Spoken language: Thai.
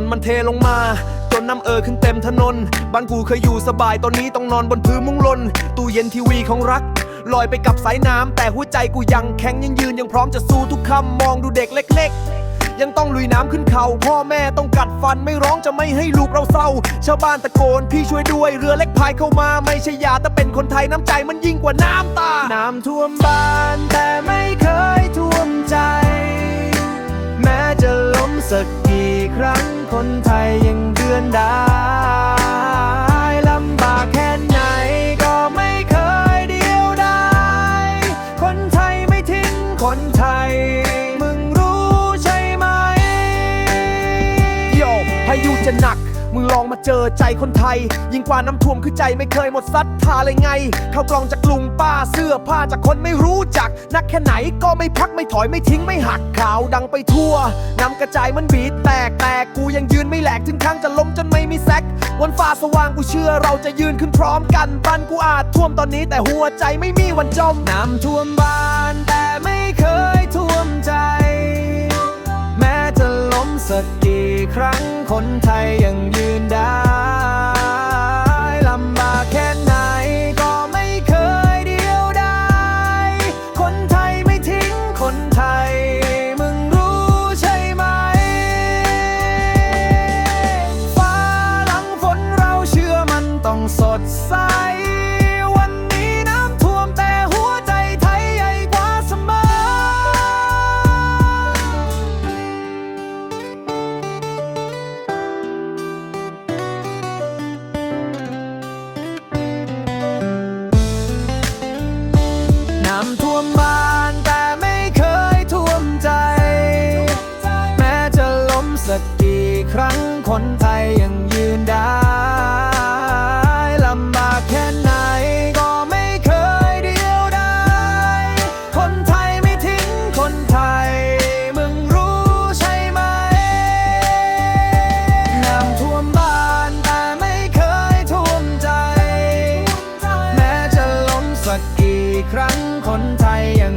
นมันเทลงมา จนน้ำเอ่อขึ้นเต็มถนน บ้านกูเคยอยู่สบายตอนนี้ต้องนอนบนพื้นมุ้งลน ตู้เย็นทีวีของรักลอยไปกับสายน้ำ แต่หัวใจกูยังแข็งยังยืนยังพร้อมจะสู้ทุกคำมองดูเด็กเล็ก ๆ ยังต้องลุยน้ำขึ้นเขาพ่อแม่ต้องกัดฟันไม่ร้องจะไม่ให้ลูกเราเศร้า ชาวบ้านตะโกนพี่ช่วยด้วยเรือเล็กพายเข้ามาไม่ใช่ยาแต่เป็นคนไทยน้ำใจมันยิ่งกว่าน้ำตา น้ำท่วมบ้านแต่ไม่เคย คนไทยยังเดือนได้ลำบากแค่ไหนก็ไม่เคยเดียวดายคนไทยไม่ทิ้งคนไทย มึงรู้ใช่ไหม โยพายุจะหนัก มึงลองมาเจอใจคนไทย ยิ่งกว่าน้ำท่วมคือใจไม่เคยหมดศรัทธาเลยไงเข้ากล่องจากลุงป้าเสื้อผ้าจากคนไม่รู้จัก นักแค่ไหนก็ไม่พักไม่ถอยไม่ทิ้งไม่หักข่าวดังไปทั่วนำกระจายมันบีดแตกแต่กูยังยืนไม่แหลกถึงครั้งจะล้มจนไม่มีแซกวันฟ้าสว่างกูเชื่อเราจะยืนขึ้นพร้อมกันบ้านกูอาจท่วมตอนนี้แต่หัวใจไม่มีวันจมน้ำท่วมบ้านแต่ไม่ คนไทยยังยืนได้ลำบากแค่ไหนก็ไม่เคยเดียวดายคนไทยไม่ทิ้งคนไทย มึงรู้ใช่ไหม ฟ้าหลังฝนเราเชื่อมันต้องสดใส สักกี่ครั้งคนไทยยังยืนได้ลำบากแค่ไหนก็ไม่เคยเดียวดายคนไทยไม่ทิ้งคนไทย มึงรู้ใช่ไหมน้ำท่วมบ้านแต่ไม่เคยท่วมใจ แม้จะล้มสักกี่ครั้งคนไทยยัง